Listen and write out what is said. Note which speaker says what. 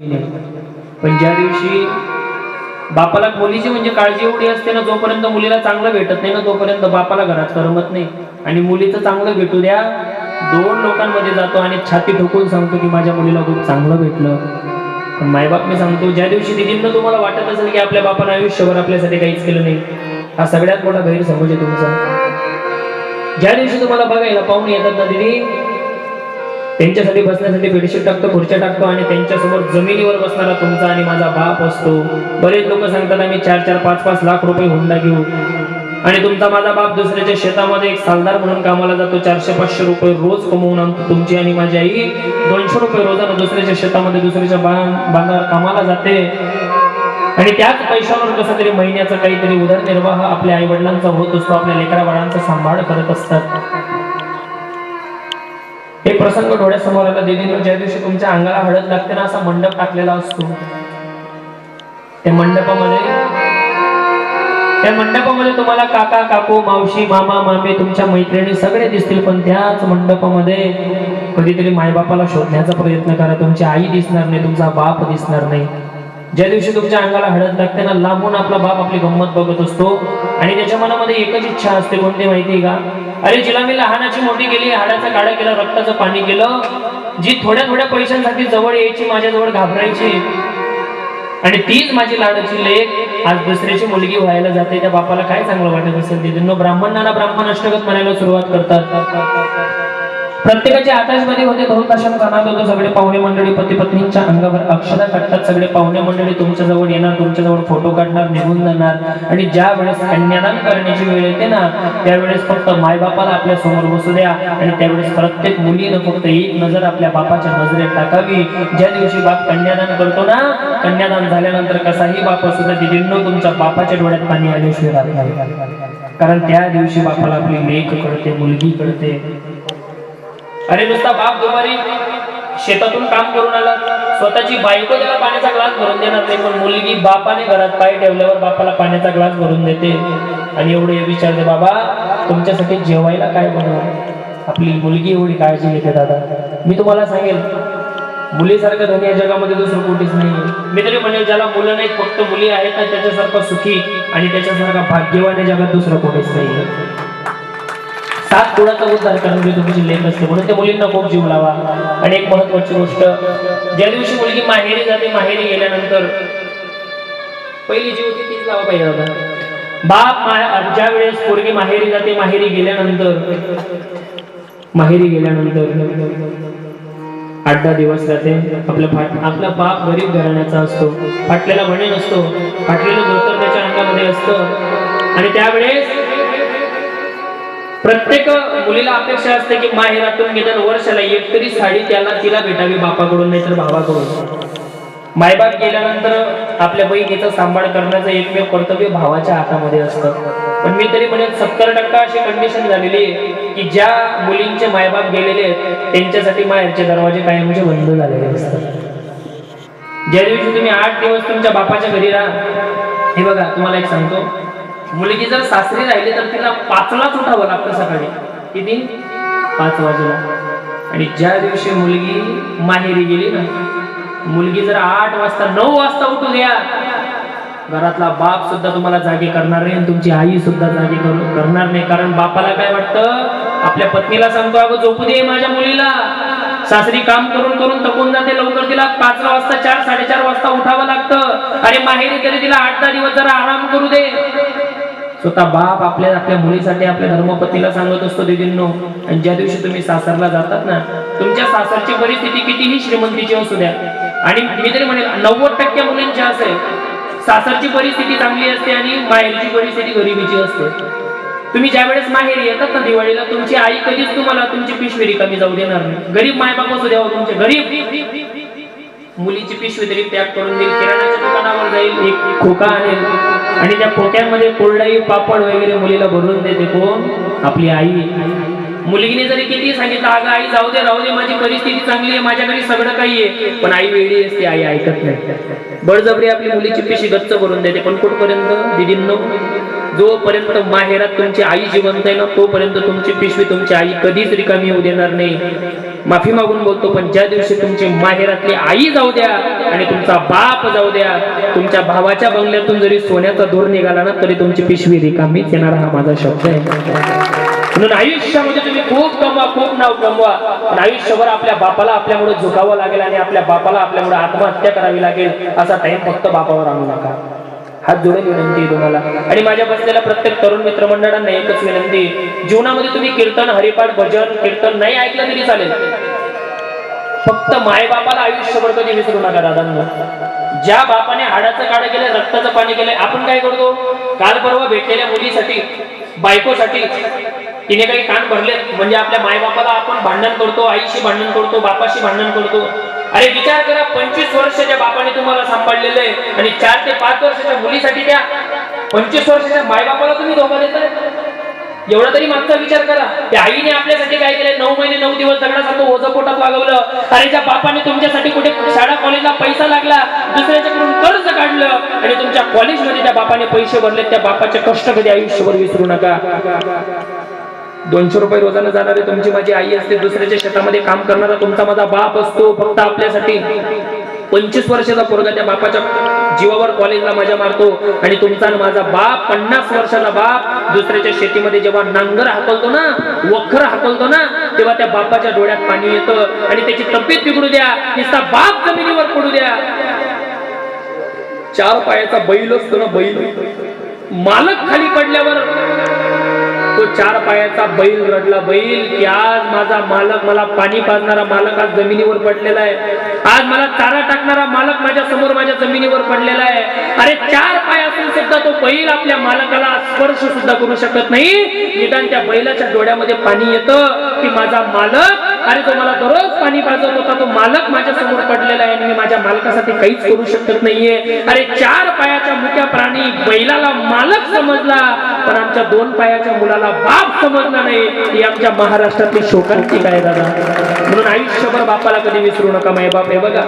Speaker 1: पण ज्या दिवशी बापाला मुलीची म्हणजे काळजी एवढी असते ना जोपर्यंत मुलीला चांगलं भेटत नाही ना तोपर्यंत बापाला घरात करमत नाही. आणि मुलीचं चांगलं भेटू द्या दोन लोकांमध्ये जातो आणि छाती ठोकून सांगतो की माझ्या मुलीला खूप चांगलं भेटलं. पण मायबाप मी सांगतो ज्या दिवशी दिदींना तुम्हाला वाटत असेल की आपल्या बापानं आयुष्यभर आपल्यासाठी काहीच केलं नाही हा सगळ्यात मोठा गैरसमज आहे तुमचा. ज्या दिवशी तुम्हाला बघायला पाहुणे येतात ना दिदी त्यांच्यासाठी बसण्यासाठी बेडशीट टाकतो खुर्च्या टाकतो आणि त्यांच्यासमोर जमिनीवर बसणारा तुमचा आणि माझा बाप असतो. बरेच लोक सांगतात आम्ही चार चार पाच पाच लाख रुपये हुंडा घेऊ. आणि तुमचा माझा बाप दुसऱ्याच्या शेतामध्ये एक सालदार म्हणून कामाला जातो चारशे पाचशे रुपये रोज कमवून आणतो तुमची आणि माझी आई. दोनशे रुपये रोजानं दुसऱ्याच्या शेतामध्ये दुसऱ्याच्या बांधावर कामाला जाते. आणि त्याच पैशावर कसं तरी महिन्याचा काहीतरी उदरनिर्वाह आपल्या आई वडिलांचा होत असतो आपल्या लेकरा बाळांचा सांभाळ करत असतात. हे प्रसंग डोळ्यासमोर आला दिदीनं ज्या दिवशी तुमच्या अंगाला हळद लागते ना असा मंडप टाकलेला असतो. त्या मंडपामध्ये त्या मंडपामध्ये तुम्हाला काका काकू मावशी मामा मामे तुमच्या मैत्रिणी सगळे दिसतील पण त्याच मंडपामध्ये कधीतरी मायबापाला शोधण्याचा प्रयत्न करा. तुमची आई दिसणार नाही तुमचा बाप दिसणार नाही. ज्या दिवशी तुमच्या अंगाला हळद लागते ना लांबून आपला बाप आपली गंमत बघत असतो. आणि त्याच्या मनामध्ये एकच इच्छा असते कोणती माहिती का? अरे जिला मी लहानाची मोठी गेली हाडाचा काढा केला रक्ताचं पाणी केलं जी थोड्या थोड्या पैशांसाठी जवळ यायची माझ्याजवळ घाबरायची. आणि तीच माझी लाडाची लेख. आज दुसऱ्याची मुलगी व्हायला जाते त्या बापाला काय चांगलं वाटत असेल तिथे ब्राह्मणांना ब्राह्मण अष्टगत म्हणायला सुरुवात करतात. प्रत्येकाची आकाशमध्ये होते बहुताशम कानात होतं सगळे पाहुणे मंडळी पती पत्नींच्या अंगावर अक्षर काढतात सगळे पाहुणे मंडळी तुमच्या जवळ येणार तुमच्या जवळ फोटो काढणार निघून जाणार. आणि ज्या वेळेस कन्यादान करण्याची वेळ येते ना त्यावेळेस फक्त मायबापाला आपल्यासमोर बसू द्या. आणि त्यावेळेस प्रत्येक मुलीनं फक्त एक नजर आपल्या बापाच्या नजरेत टाकावी. ज्या दिवशी बाप कन्यादान करतो ना कन्यादान झाल्यानंतर कसाही बाप असू द्या दिदींनो तुमच्या बापाच्या डोळ्यात पाणी आल्याशिवाय राहत कारण त्या दिवशी बापाला आपली लेख कळते मुलगी कळते. अरे नुसता बाप दुपारी शेतातून काम करून आला. स्वतःची बायको त्याला पाण्याचा ग्लास भरून देणार नाही पण मुलगी बापाने घरात पाय ठेवल्यावर बापाला पाण्याचा ग्लास भरून देते. आणि एवढे विचारते बाबा तुमच्यासाठी जेवायला काय बनवू? आपली मुलगी एवढी काळजी घेते दादा. मी तुम्हाला सांगेल मुलीसारखं धनी या जगामध्ये दुसरं कुठेच नाही मी तरी म्हणेल ज्याला मुलं नाहीत फक्त मुली आहेत ना त्याच्यासारखं सुखी आणि त्याच्यासारखा भाग्यवान या जगात दुसरं कुठेच नाही सात कुळाचा उद्धार करणारी तुमची लेख असते. म्हणून त्या मुलींना खूप जीव लावा. आणि एक महत्वाची गोष्ट ज्या दिवशी मुलगी माहेरी जाते माहेरी गेल्यानंतर पहिली जीव होती तीच लावा पाहिजे होता. बाप ज्या वेळेस पोरगी माहेरी जाते माहेरी गेल्यानंतर माहेरी गेल्यानंतर आठ दहा दिवस राहते. आपला फाट आपला बाप गरीब घराण्याचा असतो. फाटलेला म्हणे नसतो. फाटलेलं धोतर त्याच्या अंगामध्ये असतं. आणि त्यावेळेस प्रत्येक मुलीला अपेक्षा असते की माहेरातून निदान वर्षाला एक तरी साडी त्याला तिला भेटावी बापाकडून नाही तर भावाकडून. मायबाप गेल्यानंतर आपल्या बहिणीचा सांभाळ करण्याचं एकमेव कर्तव्य भावाच्या हातामध्ये असतं. पण मी तरी म्हणेन सत्तर टक्का अशी कंडिशन झालेली आहे की ज्या मुलींचे मायबाप गेलेले आहेत त्यांच्यासाठी माहेरचे दरवाजे कायमचे बंद झालेले असतात. ज्या दिवशी तुम्ही आठ दिवस तुमच्या बापाच्या घरी राहा हे बघा तुम्हाला एक सांगतो. मुलगी जर सासरी राहिली तर तिला पाचलाच उठावं लागतं सकाळी. किती? पाच वाजेला. आणि ज्या दिवशी मुलगी माहेरी गेली ना मुलगी जर आठ वाजता नऊ वाजता उठू द्या. घरातला बाप सुद्धा तुम्हाला जागे करणार नाही आणि तुमची आई सुद्धा जागे करणार नाही. कारण बापाला काय वाटतं? आपल्या पत्नीला सांगतो अगं झोपू दे माझ्या मुलीला. सासरी काम करून करून तकून जाते. लवकर तिला पाच वाजता चार साडेचार वाजता उठावं लागतं. अरे माहेरी तरी तिला आठ दहा दिवस जरा आराम करू दे. स्वतः बाप आपल्या आपल्या मुलीसाठी आपल्या धर्मपतीला सांगत असतो दिदींनो आणि ज्या दिवशी तुम्ही सासरला जातात ना तुमच्या सासरची परिस्थिती कितीही श्रीमंतीची असू द्या. आणि मी तरी म्हणेल नव्वद टक्के मुलींची असेल सासरची परिस्थिती चांगली असते आणि माहेरची परिस्थिती गरिबीची असते. तुम्ही ज्या वेळेस माहेर येतात ना दिवाळीला तुमची आई कधीच तुम्हाला तुमची पिशवी रिकामी जाऊ देणार नाही. गरीब मायबाप असू द्यावं हो तुमचे गरीब. मुलीची पिशवी तरी पॅक करून देईल किराणाच्या जाईल एक खोका आणेल. आणि त्या खोक्यामध्ये कोरडाई पापड वगैरे मुलीला भरून देते कोण? आपली आई. मुलगीने जरी किती सांगितलं अगं आई जाऊ दे राहू दे माझी परिस्थिती चांगली आहे माझ्या घरी सगळं काही आहे. पण आई वेळी असते आई ऐकत नाही. बळजबरी आपली मुलीची पिशी गच्च भरून देते. पण कुठपर्यंत? दिदींनो जोपर्यंत माहेरात तुमची आई जिवंत आहे ना तोपर्यंत तुमची पिशवी तुमची आई कधीच रिकामी होऊ देणार नाही. माफी मागून बोलतो पण ज्या दिवशी तुमची माहेरातली आई जाऊ द्या आणि तुमचा बाप जाऊ द्या तुमच्या भावाच्या बंगल्यातून जरी सोन्याचा धूर निघाला ना तरी तुमची पिशवी रिकामीच येणार हा माझा शब्द आहे. म्हणून आयुष्यामध्ये तुम्ही खूप कमवा खूप नाव कमवा पण आयुष्यभर आपल्या बापाला आपल्यामुळे झुकावं लागेल आणि आपल्या बापाला आपल्यामुळे आत्महत्या करावी लागेल असा टाइम फक्त बापावर आणू नका. हात जोडून विनंती आहे तुम्हाला. आणि माझ्या बसलेल्या प्रत्येक तरुण मित्रमंडळांना एकच विनंती जीवनामध्ये तुम्ही कीर्तन हरिपाठ भजन कीर्तन नाही ऐकलं तरी चालेल. फक्त मायबापाला आयुष्यभर कधी विसरू नका दादांना. ज्या बापाने हाडाचं काढ केलं रक्ताचं पाणी केलंय आपण काय करतो? काल परवा भेटलेल्या मुलीसाठी बायकोसाठी तिने काही कान भरले म्हणजे आपल्या मायबापाला आपण भांडण करतो आईशी भांडण करतो बापाशी भांडण करतो. अरे विचार करा पंचवीस वर्षाच्या बापाने तुम्हाला सांभाळलेलं आहे आणि चार ते पाच वर्षाच्या मुलीसाठी त्या पंचवीस वर्षाच्या मायबापाला तुम्ही धोका देताय. एवढा तरी मागचा विचार करा. त्या आईने आपल्यासाठी काय केलं नऊ महिने नऊ दिवस दगडासारखं ओझं पोटात लागवलं. अरे त्या बापाने तुमच्यासाठी कुठे शाळा कॉलेजला पैसा लागला दुसऱ्याच्याकडून कर्ज काढलं आणि तुमच्या कॉलेजमध्ये त्या बापाने पैसे भरले त्या बापाचे कष्ट कधी आयुष्यभर विसरू नका. दोनशे रुपये रोजानं जाणारे तुमची माझी आई असते दुसऱ्याच्या शेतामध्ये काम करणारा तुमचा माझा बाप असतो फक्त आपल्यासाठी. पंचवीस वर्षाचा पोरगा त्या बापाच्या जीवावर कॉलेजला मजा मारतो आणि तुमचा माझा बाप पन्नास वर्षाचा बाप दुसऱ्याच्या शेतीमध्ये जेव्हा नांगर हाकलतो ना वखर हाकलतो ना तेव्हा त्या बापाच्या डोळ्यात पाणी येतं आणि त्याची तब्येत बिघडू द्या तिचा बाप जमिनीवर पडू द्या. चार पायाचा बैल असतो ना बैल मालक खाली पडल्यावर तो चार पायाचा बैल रडला. बैल की आज माझा मालक मला पाणी पाजणारा मालक आज जमिनीवर पडलेला आहे. आज मला चारा टाकणारा मालक माझ्यासमोर माझ्या जमिनीवर पडलेला आहे. अरे चार पाय असून सुद्धा तो बैल आपल्या मालकाला स्पर्श सुद्धा करू शकत नाही. निदान त्या बैलाच्या डोळ्यामध्ये पाणी येतं की माझा मालक अरे तो मला दररोज पाणी पाजत होता. तो मालक माझ्यासमोर पडलेला आहे आणि मी माझ्या मालकासाठी काहीच करू शकत नाहीये. अरे चार पायाच्या मुक्या प्राणी बैलाला मालक समजला पण आमच्या दोन पायाच्या मुलाला बाप समजला नाही. ही आमच्या महाराष्ट्रातली शोकांची काय दादा. म्हणून आयुष्यभर बापाला कधी विसरू नका माय बाप हे बघा.